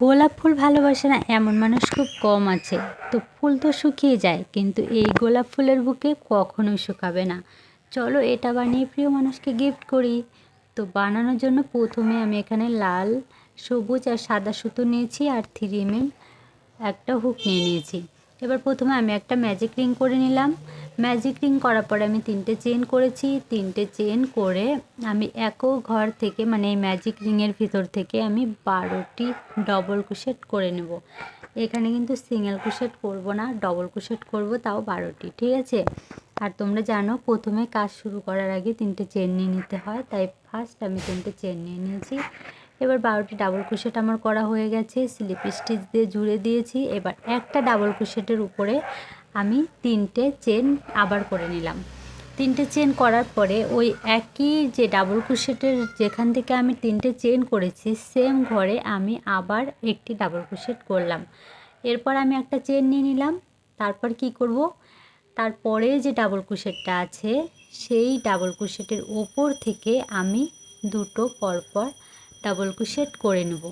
গোলাপ ফুল ভালোবাসে না, এমন মানুষ খুব কম আছে। তো ফুল তো শুকিয়ে যায়, কিন্তু এই গোলাপ ফুলের বুকে কখনোই শুকাবে না। চলো এটা বানিয়ে প্রিয় মানুষকে গিফট করি। তো বানানোর জন্য প্রথমে আমি এখানে লাল, সবুজ আর সাদা সুতো নিয়েছি আর থ্রি এম একটা হুক নিয়ে নিয়েছি। এবার প্রথমে আমি একটা ম্যাজিক রিং করে নিলাম। ম্যাজিক রিং করার পরে আমি তিনটে চেন করেছি। তিনটে চেন করে আমি একও ঘর থেকে মানে এই ম্যাজিক রিংয়ের ভিতর থেকে আমি বারোটি ডবল কুশেট করে নেব। এখানে কিন্তু সিঙ্গেল কুশেট করব না ডবল কুশেট করব, তাও বারোটি, ঠিক আছে? আর তোমরা জানো, প্রথমে কাজ শুরু করার আগে তিনটে চেন নিয়ে নিতে হয়, তাই ফার্স্ট আমি তিনটে চেন নিয়ে নিয়েছি। এবার বারোটি ডাবল কুশেট আমার করা হয়ে গেছে স্লিপ স্টিচ দিয়ে জুড়ে দিয়েছি। এবার একটা ডাবল কুশেটের উপরে আমি তিনটে চেন আবার করে নিলাম। তিনটে চেন করার পরে ওই একই যে ডাবল কুশেটের যেখান থেকে আমি তিনটে চেন করেছি, সেম ঘরে আমি আবার একটি ডাবল কুশেট করলাম। এরপর আমি একটা চেন নিয়ে নিলাম। তারপর কি করব? তারপরে যে ডাবল কুশেটটা আছে, সেই ডাবল কুশেটের ওপর থেকে আমি দুটো পরপর ডাবল কুশেট করে নেব।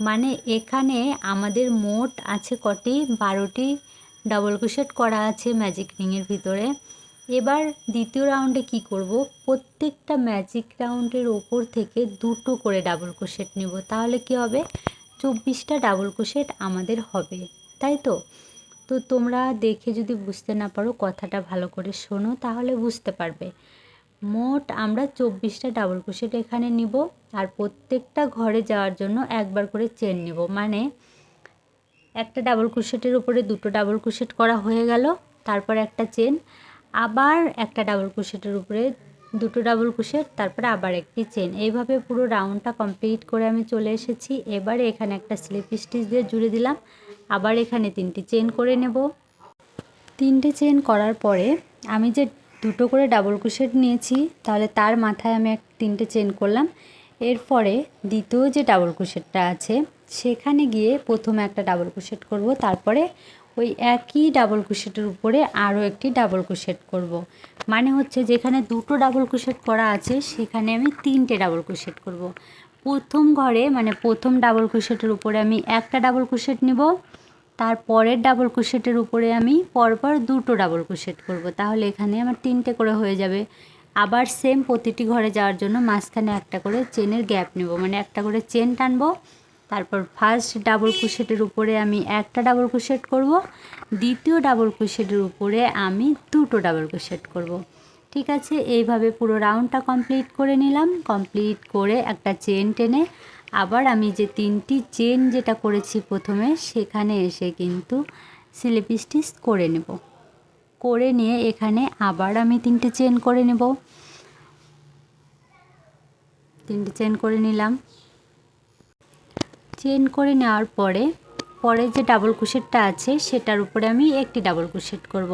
মানে এখানে আমাদের মোট আছে কটি? বারোটি ডাবল কুশেট করা আছে ম্যাজিক রিংয়ের ভিতরে। এবার দ্বিতীয় রাউন্ডে কি করব? প্রত্যেকটা ম্যাজিক রাউন্ডের ওপর থেকে দুটো করে ডাবল কুশেট নেব। তাহলে কি হবে? চব্বিশটা ডাবল কুশেট আমাদের হবে, তাই তো? তো তোমরা দেখে যদি বুঝতে না পারো, কথাটা ভালো করে শোনো, তাহলে বুঝতে পারবে। মোট আমরা চব্বিশটা ডাবল কুশেট এখানে নিব আর প্রত্যেকটা ঘরে যাওয়ার জন্য একবার করে চেন নিব। মানে একটা ডাবল কুশেটের উপরে দুটো ডাবল কুশেট করা হয়ে গেল। তারপর একটা চেন আবার একটা ডাবল কুশেটের উপরে দুটো ডাবল কুশেট তারপরে আবার একটি চেন এইভাবে পুরো রাউন্ডটা কমপ্লিট করে আমি চলে এসেছি। এবারে এখানে একটা স্লিপ স্টিচ দিয়ে জুড়ে দিলাম। আবার এখানে তিনটি চেন করে নেব। তিনটে চেন করার পরে আমি যে দুটো করে ডাবল কুশেট নিয়েছি, তাহলে তার মাথায় আমি এক তিনটে চেন করলাম। এরপরে দ্বিতীয় যে ডাবল কুশেটটা আছে সেখানে গিয়ে প্রথমে একটা ডাবল কুশেট করব, তারপরে ওই একই ডাবল কুশেটের উপরে আরও একটি ডাবল কুশেট করব। মানে হচ্ছে যেখানে দুটো ডাবল কুশেট করা আছে, সেখানে আমি তিনটে ডাবল কুশেট করব। প্রথম ঘরে মানে প্রথম ডাবল কুশেটের উপরে আমি একটা ডাবল কুশেট নেব তারপরের ডাবল কুশেটের উপরে আমি পরপর দুটো ডাবল কুশেট করব তাহলে এখানে আমার তিনটে করে হয়ে যাবে আবার সেম প্রতিটি ঘরে যাওয়ার জন্য মাঝখানে একটা করে চেনের গ্যাপ নেব মানে একটা করে চেন টানবো তারপর ফার্স্ট ডাবল কুশেটের উপরে আমি একটা ডাবল কুশেট করব, দ্বিতীয় ডাবল কুশেটের উপরে আমি দুটো ডাবল কুশেট করব। ঠিক আছে, এইভাবে পুরো রাউন্ডটা কমপ্লিট করে নিলাম কমপ্লিট করে একটা চেন টেনে আবার আমি যে তিনটি চেন যেটা করেছি প্রথমে, সেখানে এসে কিন্তু স্লিপ স্টিচ করে নেব। করে নিয়ে এখানে আবার আমি তিনটে চেন করে নেব। তিনটে চেন করে নিলাম। চেন করে নেওয়ার পরে পরে যে ডাবল কুশেটটা আছে, সেটার উপরে আমি একটি ডাবল কুশেট করব।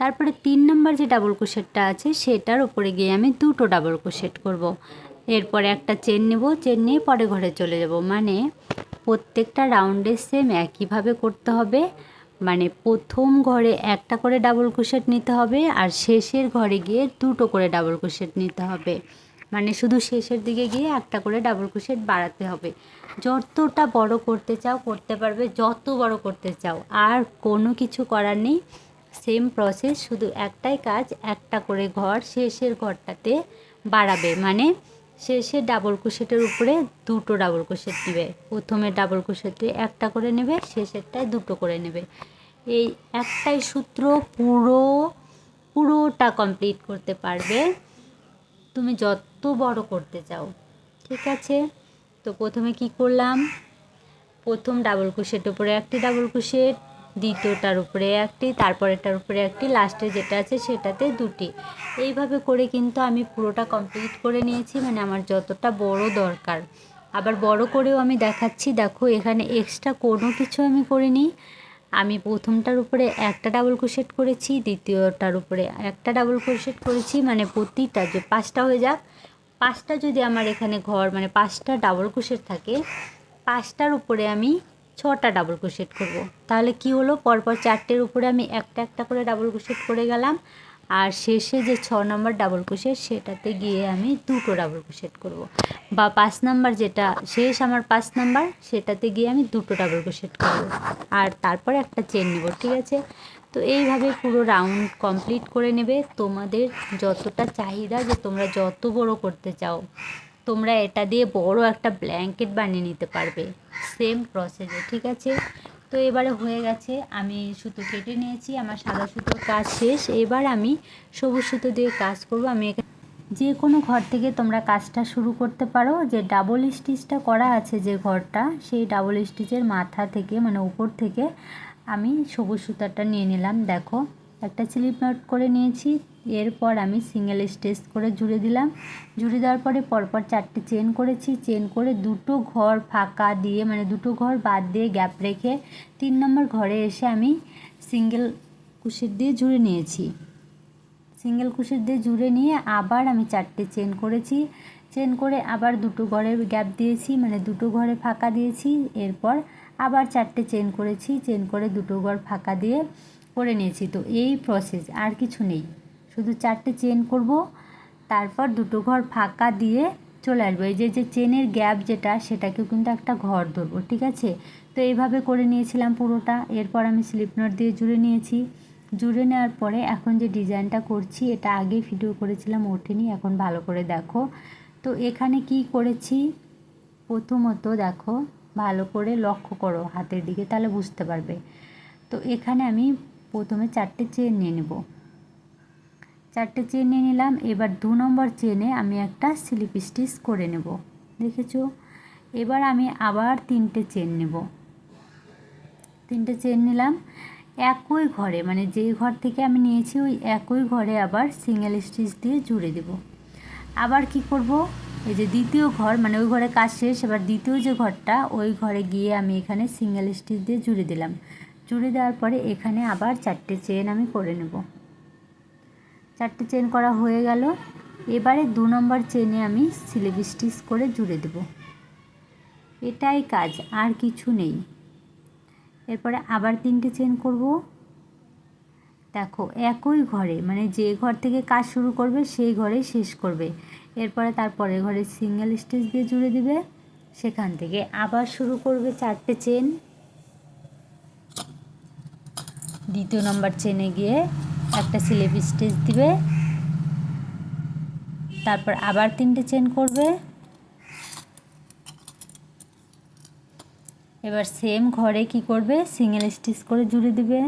তারপরে তিন নম্বর যে ডাবল কুশেটটা আছে, সেটার উপরে গিয়ে আমি দুটো ডাবল কুশেট করব। এরপরে একটা চেন নেব চেন নিয়ে পরে ঘরে চলে যাব মানে প্রত্যেকটা রাউন্ডে সেম একইভাবে করতে হবে মানে প্রথম ঘরে একটা করে ডাবল কুশেট নিতে হবে, আর শেষের ঘরে গিয়ে দুটো করে ডাবল কুশেট নিতে হবে মানে শুধু শেষের দিকে গিয়ে একটা করে ডাবল কুশেট বাড়াতে হবে। যতটা বড় করতে চাও করতে পারবে, যত বড় করতে চাও। আর কোনো কিছু করার নেই। সেম প্রসেস শুধু একটাই কাজ, একটা করে ঘর শেষের ঘরটাতে বাড়াবে। মানে শেষে ডাবল কুশেটের উপরে দুটো ডাবল কুশেট নেবে প্রথমে ডাবল কুশেটে একটা করে নেবে, শেষেরটায় দুটো করে নেবে। এই একটাই সূত্র পুরো, পুরোটা কমপ্লিট করতে পারবে। তুমি যত বড় করতে চাও। ঠিক আছে? তো প্রথমে কি করলাম? প্রথম ডাবল কুশেট উপরে একটি ডাবল কুশেট দ্বিতীয়টার উপরে একটি, তারপরেরটার উপরে একটি লাস্টে যেটা আছে সেটাতে দুটি। এইভাবে করে কিন্তু আমি পুরোটা কমপ্লিট করে নিয়েছি মানে আমার যতটা বড় দরকার। আবার বড় করেও আমি দেখাচ্ছি, দেখো এখানে এক্সট্রা কোনো কিছু আমি করিনি। আমি প্রথমটার উপরে একটা ডাবল ক্রোশেট করেছি, দ্বিতীয়টার উপরে একটা ডাবল ক্রোশেট করেছি মানে প্রতিটা যে পাঁচটা হয়ে যাক পাঁচটা যদি আমার এখানে ঘর মানে পাঁচটা ডাবল ক্রোশেট থাকে, পাঁচটার উপরে আমি ছটা ডাবল ক্রোশেট করব। তাহলে কি হলো? পরপর চারটের উপরে আমি একটা একটা করে ডাবল ক্রোশেট করে গেলাম, আর শেষে যে ছ নম্বর ডাবল ক্রোশেট সেটাতে গিয়ে আমি দুটো ডাবল ক্রোশেট করব। বা পাঁচ নাম্বার যেটা, শেষ আমার পাঁচ নাম্বার সেটাতে গিয়ে আমি দুটো ডাবল ক্রোশেট করব। আর তারপরে একটা চেন নেব, ঠিক আছে? তো এইভাবে পুরো রাউন্ড কমপ্লিট করে নেবে। তোমাদের যতটা চাহিদা যে তোমরা যত বড় করতে চাও, তোমরা এটা দিয়ে বড় একটা ব্ল্যাঙ্কেট বানিয়ে নিতে পারবে সেম প্রসেসে ঠিক আছে? তো এবারে হয়ে গেছে, আমি সুতো কেটে নিয়েছি, আমার সাদা সুতোর কাজ শেষ। এবার আমি সবুজ সুতো দিয়ে কাজ করব। আমি যে কোনো ঘর থেকে তোমরা কাজটা শুরু করতে পারো। যে ডাবল স্টিচটা করা আছে যে ঘরটা, সেই ডাবল স্টিচের মাথা থেকে মানে উপর থেকে আমি সবুজ সুতাটা নিয়ে নিলাম, দেখো। একটা স্লিপ নট করে নিয়েছি, এরপর আমি সিঙ্গেল স্টেচ করে জুড়ে দিলাম। জুড়ে দেওয়ার পরে পরপর চারটে চেন করেছি চেন করে দুটো ঘর ফাঁকা দিয়ে মানে দুটো ঘর বাদ দিয়ে গ্যাপ রেখে তিন নম্বর ঘরে এসে আমি সিঙ্গেল কুশির দিয়ে জুড়ে নিয়েছি। সিঙ্গেল কুশির দিয়ে জুড়ে নিয়ে আবার আমি চারটে চেন করেছি চেন করে আবার দুটো ঘরের গ্যাপ দিয়েছি মানে দুটো ঘরে ফাঁকা দিয়েছি। এরপর আবার চারটে চেন করেছি, চেন করে দুটো ঘর ফাঁকা দিয়ে করে নিয়েছি। তো এই প্রসেস আর কিছু নেই। শুধু চারটে চেন করব, তারপর দুটো ঘর ফাঁকা দিয়ে চলে আসব। এই যে যে চেনের গ্যাপ যেটা, সেটাকেও কিন্তু একটা ঘর ধরবো, ঠিক আছে? তো এইভাবে করে নিয়েছিলাম পুরোটা। এরপর আমি স্লিপ নট দিয়ে জুড়ে নিয়েছি। জুড়ে নেওয়ার পরে এখন যে ডিজাইনটা করছি, এটা আগে ভিডিও করেছিলাম, ওঠেনি। এখন ভালো করে দেখো। তো এখানে কি করেছি? প্রথমত দেখো, ভালো করে লক্ষ্য করো হাতের দিকে, তাহলে বুঝতে পারবে। তো এখানে আমি প্রথমে চারটে চেন নিয়ে নেব। চারটে চেন নিয়ে নিলাম, এবার দু নম্বর চেনে আমি একটা স্লিপ স্টিচ করে নেব। দেখেছ? এবার আমি আবার তিনটে চেন নেব। তিনটে চেন নিলাম। একই ঘরে মানে যেই ঘর থেকে আমি নিয়েছি, ওই একই ঘরে আবার সিঙ্গেল স্টিচ দিয়ে জুড়ে দেব। আবার কি করব? এই যে দ্বিতীয় ঘর মানে ওই ঘরে কাজ শেষ, এবার দ্বিতীয় যে ঘরটা, ওই ঘরে গিয়ে আমি এখানে সিঙ্গেল স্টিচ দিয়ে জুড়ে দিলাম। জুড়ে দেওয়ার পরে এখানে আবার চারটে চেন আমি করে নেব। চারটে চেন করা হয়ে গেল। এবারে দু নম্বর চেনে আমি স্লিপ স্টিচ করে জুড়ে দেব। এটাই কাজ, আর কিছু নেই। এরপরে আবার তিনটে চেন করব। দেখো, একই ঘরে মানে যে ঘর থেকে কাজ শুরু করবে, সেই ঘরেই শেষ করবে। এরপরে তারপরে ঘরে সিঙ্গেল স্টিচ দিয়ে জুড়ে দিবে, সেখান থেকে আবার শুরু করবে চারটে চেন দ্বিতীয় নম্বর চেনে গিয়ে একটা স্লিপ স্টিচ দিবে। তারপর আবার তিনটে চেন করবে। এবার সেম ঘরে কি করবে? সিঙ্গেল স্টিচ করে জুড়ে দিবে।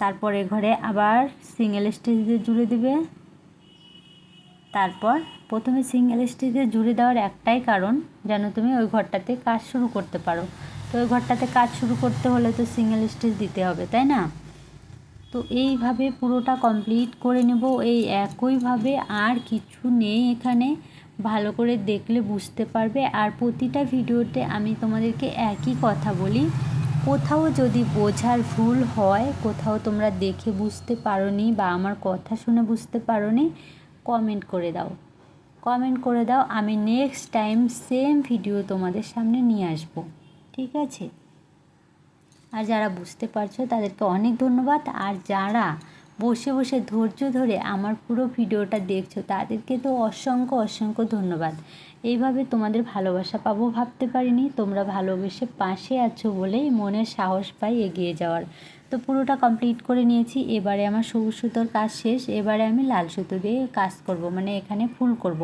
তারপরে ঘরে আবার সিঙ্গেল স্টিচ দিয়ে জুড়ে দিবে। তারপর প্রথমে সিঙ্গেল স্টিচ দিয়ে জুড়ে দেওয়ার একটাই কারণ যেন তুমি ওই ঘরটাতে কাজ শুরু করতে পারো। তো ওই ঘরটাতে কাজ শুরু করতে হলে তো সিঙ্গেল স্টিচ দিতে হবে, তাই না? তো এইভাবে পুরোটা কমপ্লিট করে নেব। এই একইভাবে আর কিছু নেই এখানে। ভালো করে দেখলে বুঝতে পারবে। আর প্রতিটা ভিডিওতে আমি তোমাদেরকে একই কথা বলি। কোথাও যদি বোঝার ভুল হয়, কোথাও তোমরা দেখে বুঝতে পারোনি বা আমার কথা শুনে বুঝতে পারোনি কমেন্ট করে দাও। কমেন্ট করে দাও, আমি নেক্সট টাইম সেম ভিডিও তোমাদের সামনে নিয়ে আসব। ঠিক আছে? আর যারা বুঝতে পারছ, তাদেরকে অনেক ধন্যবাদ। আর যারা বসে বসে ধৈর্য ধরে আমার পুরো ভিডিওটা দেখছ, তাদেরকে তো অসংখ্য অসংখ্য ধন্যবাদ। এইভাবে তোমাদের ভালোবাসা পাবো ভাবতে পারিনি, তোমরা ভালোবেসে পাশে আছো বলেই মনের সাহস পাই এগিয়ে যাওয়ার। তো পুরোটা কমপ্লিট করে নিয়েছি, এবারে আমার সবুজ সুতোর কাজ শেষ, এবারে আমি লাল সুতো দিয়ে কাজ করব মানে এখানে ফুল করব।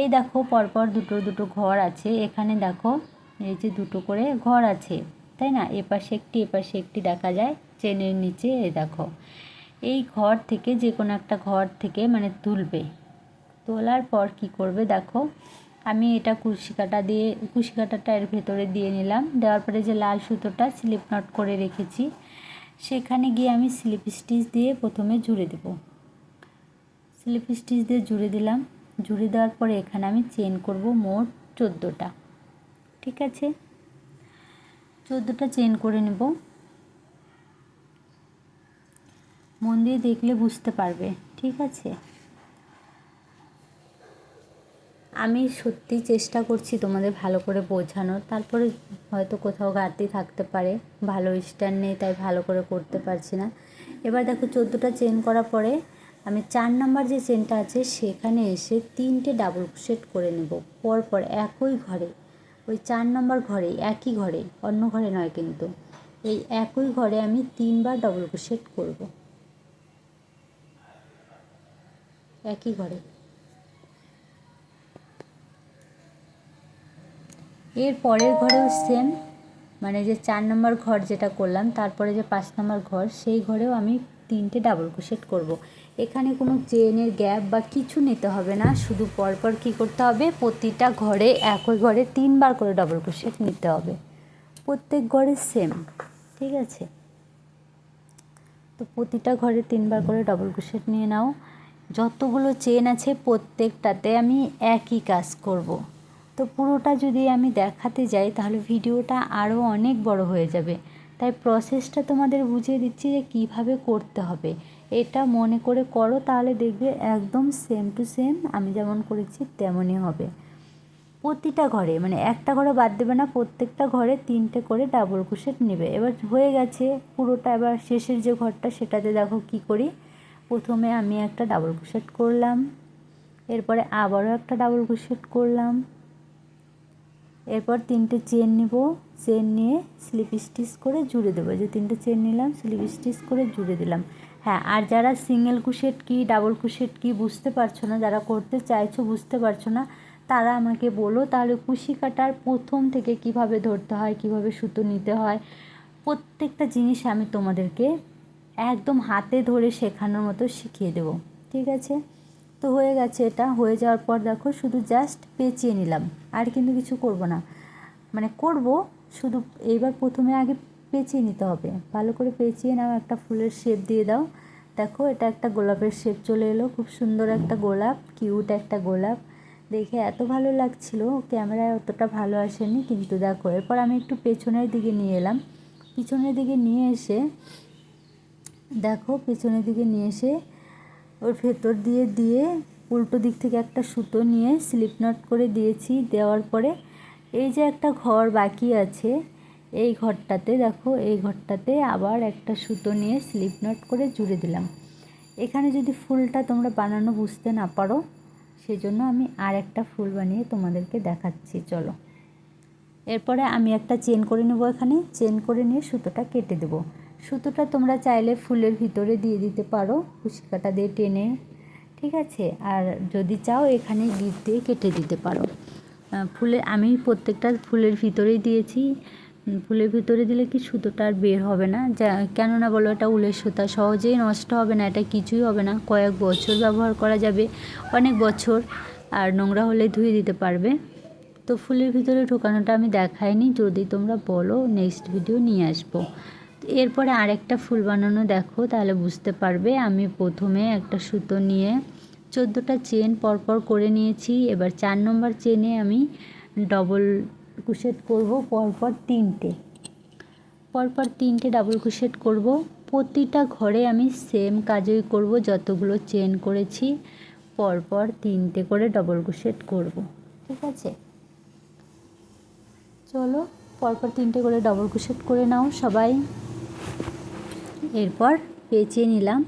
এই দেখো পরপর দুটো দুটো ঘর আছে, এখানে দেখো এই যে দুটো করে ঘর আছে, তাই না? এপাশে একটি এপাশে একটি দেখা যায়, চেনের নিচে এই দেখো। এই ঘর থেকে যে কোনো একটা ঘর থেকে মানে তুলবে। তোলার পর কি করবে দেখো, আমি এটা কুশি কাটা দিয়ে, কুশি কাটাটা এর ভেতরে দিয়ে নিলাম। দেওয়ার পরে যে লাল সুতোটা স্লিপ নট করে রেখেছি, সেখানে গিয়ে আমি স্লিপ স্টিচ দিয়ে প্রথমে জুড়ে দেব। স্লিপ স্টিচ দিয়ে জুড়ে দিলাম। জুড়ে দেওয়ার পরে এখানে আমি চেন করব মোট চোদ্দোটা। ঠিক আছে? চোদ্দোটা চেন করে নেব। মন দিয়ে দেখলে বুঝতে পারবে, ঠিক আছে? আমি সত্যি চেষ্টা করছি তোমাদের ভালো করে বোঝানোর, তারপরে হয়তো কোথাও ঘাটতি থাকতে পারে, ভালো স্ট্যান্ড নেই, তাই ভালো করে করতে পারছি না। এবার দেখো, চোদ্দোটা চেন করার পরে আমি চার নাম্বার যে চেনটা আছে, সেখানে এসে তিনটে ডাবল সেট করে নেব, পরপর একই ঘরে। ওই চার নম্বর ঘরে একই ঘরে, অন্য ঘরে নয় কিন্তু। এই একই ঘরে আমি তিনবার ডবল ক্রোশেট করব। একই ঘরে। এর পরের ঘরেও সেম মানে যে চার নম্বর ঘর যেটা করলাম, তারপরে যে পাঁচ নম্বর ঘর, সেই ঘরেও আমি তিনটে ডাবল ক্রোশেট করব। এখানে কোনো চেনের গ্যাপ বা কিছু নিতে হবে না, শুধু পরপর কী করতে হবে? প্রতিটা ঘরে, একই ঘরে তিনবার করে ডাবল ক্রোশেট নিতে হবে। প্রত্যেক ঘরে সেম ঠিক আছে? তো প্রতিটা ঘরে তিনবার করে ডবল ক্রোশেট নিয়ে নাও। যতগুলো চেন আছে প্রত্যেকটাতে আমি একই কাজ করব। তো পুরোটা যদি আমি দেখাতে যাই, তাহলে ভিডিওটা আরও অনেক বড় হয়ে যাবে। তাই প্রসেসটা তোমাদের বুঝিয়ে দিচ্ছি যে কীভাবে করতে হবে। এটা মনে করে করো, তাহলে দেখবে একদম সেম টু সেম আমি যেমন করেছি তেমনই হবে। প্রতিটা ঘরে মানে একটা ঘরে বাদ দেবে না, প্রত্যেকটা ঘরে তিনটে করে ডাবল ক্রোশেট নেবে। এবার হয়ে গেছে পুরোটা, এবার শেষের যে ঘরটা, সেটাতে দেখো কি করি। প্রথমে আমি একটা ডাবল ক্রোশেট করলাম, এরপরে আবারও একটা ডাবল ক্রোশেট করলাম, এরপর তিনটে চেন নিব চেন নিয়ে স্লিপ স্টিচ করে জুড়ে দেবো। যে তিনটে চেন নিলাম স্লিপ স্টিচ করে জুড়ে দিলাম। হ্যাঁ আর যারা সিঙ্গেল কুশেট কি ডাবল কুশেট কি বুঝতে পারছ না, যারা করতে চাইছো বুঝতে পারছ না, তারা আমাকে বলো। তাহলে কুশি কাটার প্রথম থেকে কীভাবে ধরতে হয়, কীভাবে সুতো নিতে হয়, প্রত্যেকটা জিনিস আমি তোমাদেরকে একদম হাতে ধরে শেখানোর মতো শিখিয়ে দেবো, ঠিক আছে? তো হয়ে গেছে এটা, হয়ে যাওয়ার পর দেখো শুধু জাস্ট পেঁচিয়ে নিলাম, আর কিন্তু কিছু করব না। মানে করব, শুধু এইবার প্রথমে আগে পেঁচিয়ে নিতে হবে। ভালো করে পেঁচিয়ে নাও, একটা ফুলের শেপ দিয়ে দাও। দেখো এটা একটা গোলাপের শেপ চলে এলো, খুব সুন্দর একটা গোলাপ কিউট একটা গোলাপ। দেখে এত ভালো লাগছিল, ক্যামেরায় অতটা ভালো আসেনি, কিন্তু দেখো, এরপর আমি একটু পেছনের দিকে নিয়ে এলাম। পিছনের দিকে নিয়ে এসে দেখো, পেছনের দিকে নিয়ে এসে ওর ভেতর দিয়ে দিয়ে উল্টো দিক থেকে একটা সুতো নিয়ে স্লিপ নট করে দিয়েছি। দেওয়ার পরে এই যে একটা ঘর বাকি আছে এই ঘরটাতে, দেখো, এই ঘরটাতে আবার একটা সুতো নিয়ে স্লিপ নট করে জুড়ে দিলাম। এখানে যদি ফুলটা তোমরা বানানো বুঝতে না পারো, সেজন্য আমি আর একটা ফুল বানিয়ে তোমাদেরকে দেখাচ্ছি। চলো। এরপরে আমি একটা চেন করে নেব এখানে। চেন করে নিয়ে সুতোটা কেটে দেবো। সুতোটা তোমরা চাইলে ফুলের ভিতরে দিয়ে দিতে পারো কুশিকাটা দিয়ে টেনে। ঠিক আছে? আর যদি চাও, এখানে গিট দিয়ে কেটে দিতে পারো। ফুলে, আমি প্রত্যেকটা ফুলের ভিতরেই দিয়েছি। ফুলের ভিতরে দিলে কি সুতোটা আর বের হবে না? যা, কেননা বলো, এটা উলের সুতা। সহজেই নষ্ট হবে না, এটা কিছুই হবে না। কয়েক বছর ব্যবহার করা যাবে, অনেক বছর। আর নোংরা হলে ধুয়ে দিতে পারবে। তো ফুলের ভিতরে ঢোকানোটা আমি দেখাইনি। যদি তোমরা বলো, নেক্সট ভিডিও নিয়ে আসব। এরপরে আরেকটা ফুল বানানো দেখো, তাহলে বুঝতে পারবে। আমি প্রথমে একটা সুতো নিয়ে চোদ্দোটা চেন পরপর করে নিয়েছি। এবার চার নম্বর চেনে আমি ডবল কুশেট করব, পরপর তিনটে। পরপর তিনটে ডাবল কুশেট করব। প্রতিটা ঘরে আমি সেম কাজই করব, যতগুলো চেন করেছি, পরপর তিনটে করে ডবল কুশেট করব। ঠিক আছে? চলো, পরপর তিনটে করে ডবল কুশেট করে নাও সবাই। এরপর পেঁচিয়ে নিলাম।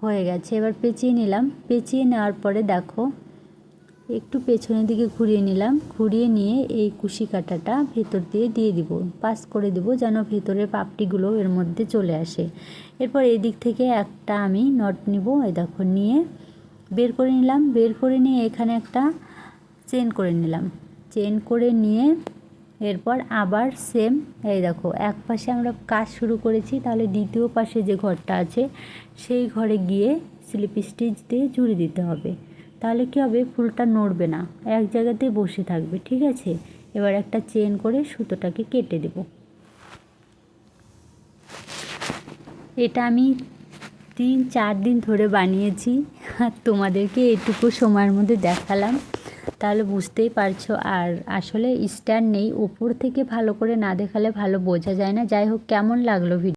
হয়ে গেছে। এবার পেঁচিয়ে নিলাম। পেঁচিয়ে নেওয়ার পরে দেখো, একটু পেছনের দিকে ঘুরিয়ে নিলাম। ঘুরিয়ে নিয়ে এই কুশি কাটাটা ভেতর দিয়ে দিয়ে দিব। পাস করে দিব যেন ভেতরের পাপড়িগুলো এর মধ্যে চলে আসে। এরপর এই দিক থেকে একটা আমি নট নিব। এই দেখো, নিয়ে বের করে নিলাম। বের করে নিয়ে এখানে একটা চেন করে নিলাম। চেন করে নিয়ে এরপর আবার সেম এই দেখো, এক পাশে আমরা কাজ শুরু করেছি, তাহলে দ্বিতীয় পাশে যে ঘরটা আছে, সেই ঘরে গিয়ে স্লিপ স্টিচ দিয়ে জুড়ে দিতে হবে। তাহলে কী হবে? ফুলটা নড়বে না, এক জায়গাতেই বসে থাকবে, ঠিক আছে? এবার একটা চেন করে সুতোটাকে কেটে দেব। এটা আমি তিন, চার দিন ধরে বানিয়েছি, আর তোমাদেরকে এটুকু সময়ের মধ্যে দেখালাম। তাহলে বুঝতেই পারছ। আর আসলে স্ট্যান্ড নেই উপর থেকে ভালো করে না দেখালে ভালো বোঝা যায় না। যাই হোক, কেমন লাগল ভিডিও?